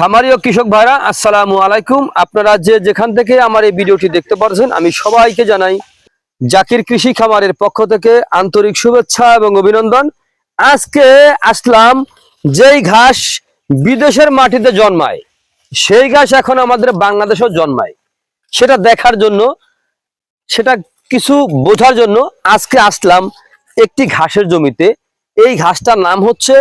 খামারি ও কৃষক ভাইরা, আসসালামু আলাইকুম। আপনারা যে যেখান থেকে আমার এই ভিডিওটি দেখতে পাচ্ছেন আমি সবাইকে জানাই জাকির কৃষি খামারের পক্ষ থেকে আন্তরিক শুভেচ্ছা এবং অভিনন্দন। আজকে আসলাম যেই ঘাস বিদেশের মাটিতে জন্মায়, সেই ঘাস এখন আমাদের বাংলাদেশেও জন্মায়। সেটা দেখার জন্য, সেটা কিছু বোঝার জন্য আজকে আসলাম একটি ঘাসের জমিতে। এই ঘাসটার নাম হচ্ছে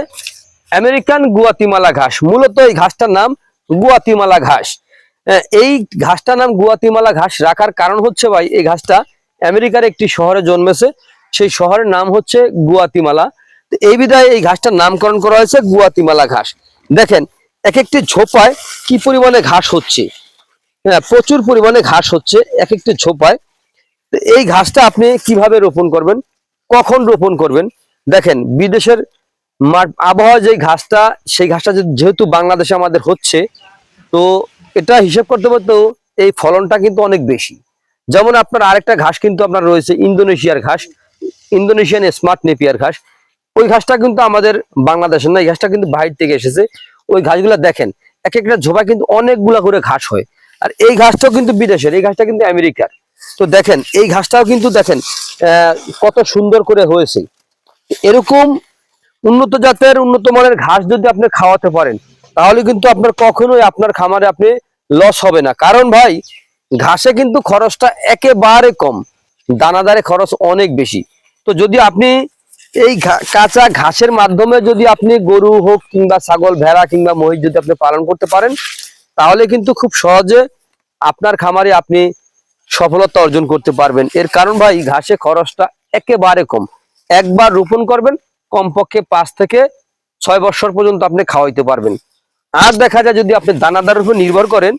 আমেরিকান গুয়াতিমালা ঘাস। মূলত এই ঘাসটার নাম গুয়াতিমালা ঘাস। আহ, এই ঘাসটার নাম গুয়াতিমালা ঘাস রাখার কারণ হচ্ছে ভাই এই ঘাসটা আমেরিকার একটি শহরে জন্মেছে। সেই শহরের নাম হচ্ছে গুয়াতিমালা। এই বিধায় এই ঘাসটার নামকরণ করা হয়েছে গুয়াতিমালা ঘাস। দেখেন এক একটি ঝোপায় কি পরিমাণে ঘাস হচ্ছে? হ্যাঁ প্রচুর পরিমাণে ঘাস হচ্ছে এক একটি ঝোপায় এই ঘাসটা আপনি কীভাবে রোপণ করবেন? কখন রোপণ করবেন? দেখেন বিদেশের আবহাওয়া যে ঘাসটা, সেই ঘাসটা যেহেতু বাংলাদেশে আমাদের হচ্ছে, তো এটা হিসেব করতে পারতো এই ফলনটা কিন্তু অনেক বেশি। যেমন আপনার আরেকটা ঘাস কিন্তু আপনার রয়েছে, ইন্দোনেশিয়ার ঘাস, ইন্দোনেশিয়ান স্মার্ট নেপিয়ার ঘাস। ওই ঘাসটা কিন্তু আমাদের বাংলাদেশের না, এই ঘাসটা কিন্তু বাইরে থেকে এসেছে। ওই ঘাসগুলো দেখেন, এক একটা ঝোপা কিন্তু অনেকগুলা করে ঘাস হয়। আর এই ঘাসটাও কিন্তু বিদেশের, এই ঘাসটা কিন্তু আমেরিকার। তো দেখেন, এই ঘাসটাও কিন্তু দেখেন কত সুন্দর করে হয়েছে। এরকম উন্নত জাতের, উন্নত মানের ঘাস যদি আপনি খাওয়াতে পারেন, তাহলে কিন্তু আপনার কখনোই আপনার খামারে আপনি লস হবে না। কারণ ভাই, ঘাসে কিন্তু খরচটা একেবারে কম, দানাদারে খরচ অনেক বেশি। তো যদি আপনি এই কাঁচা ঘাসের মাধ্যমে যদি আপনি গরু হোক কিংবা ছাগল, ভেড়া কিংবা মহিষ যদি আপনি পালন করতে পারেন, তাহলে কিন্তু খুব সহজে আপনার খামারে আপনি সফলতা অর্জন করতে পারবেন। এর কারণ ভাই, ঘাসে খরচটা একেবারে কম। একবার রোপণ করবেন কমপক্ষে পাঁচ থেকে ছয় বছর পর্যন্ত আপনি খাওয়াইতে পারবেন। আর দেখা যায় যদি আপনি দানাদারের উপর নির্ভর করেন,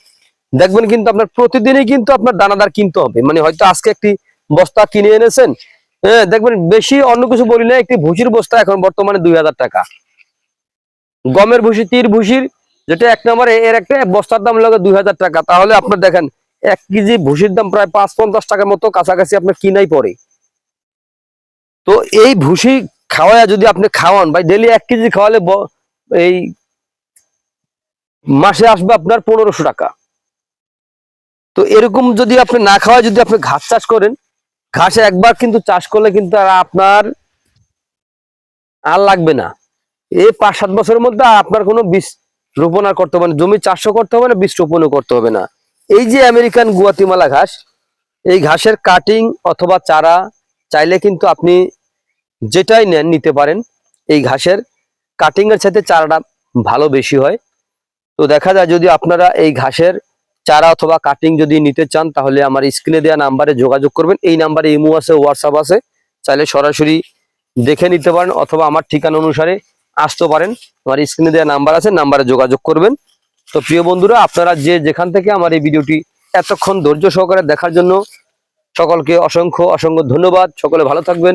দেখবেন কিন্তু আপনার প্রতিদিনই কিন্তু আপনার দানাদার কিনতে হবে। মানে হয়তো আজকে একটি বস্তা কিনে এনেছেন হ্যাঁ দেখবেন বেশি অন্য কিছু বলি না, একটি ভুসির বস্তা এখন বর্তমানে দুই হাজার টাকা। গমের ভুসি তীর ভুসির যেটা এক নম্বরে, এর একটা বস্তার দাম লাগে দুই হাজার টাকা। তাহলে আপনার দেখেন, এক কেজি ভুসির দাম প্রায় পাঁচ পঞ্চাশ টাকার মতো কাছাকাছি আপনার কিনাই পড়ে। তো এই ভুসি খাওয়ায় যদি আপনি খাওয়ান, ভাই ডেলি এক কেজি খাওয়ালে এই মাসে আসবে আপনার পনেরোশো টাকা। তো এরকম যদি আপনি না খাওয়ায় যদি আপনি ঘাস চাষ করেন, ঘাসে একবার কিন্তু চাষ করলে কিন্তু আর আপনার আর লাগবে না। এই পাঁচ সাত বছরের মধ্যে আপনার কোনো বীজ রোপণ আর করতে হবে না, জমি চাষও করতে হবে না বীজ রোপণও করতে হবে না। এই যে আমেরিকান গুয়াতিমালা ঘাস, এই ঘাসের কাটিং অথবা চারা চাইলে কিন্তু আপনি যেটাই নেন নিতে পারেন, এই ঘাসের কাটিং এর সাথে চারাটা ভালো বেশি হয়। তো দেখা যায় যদি আপনারা এই ঘাসের চারা অথবা কাটিং যদি নিতে চান, তাহলে আমার স্ক্রিনে দেওয়া নাম্বারে যোগাযোগ করবেন। এই নাম্বারে ইমো আছে হোয়াটসঅ্যাপ আছে, চাইলে সরাসরি দেখে নিতে পারেন অথবা আমার ঠিকানা অনুসারে আসতে পারেন। আমার স্ক্রিনে দেওয়া নাম্বার আছে নাম্বারে যোগাযোগ করবেন। তো প্রিয় বন্ধুরা, আপনারা যে যেখান থেকে আমার এই ভিডিওটি এতক্ষণ ধৈর্য সহকারে দেখার জন্য সকলকে অসংখ্য অসংখ্য ধন্যবাদ। সকলে ভালো থাকবেন।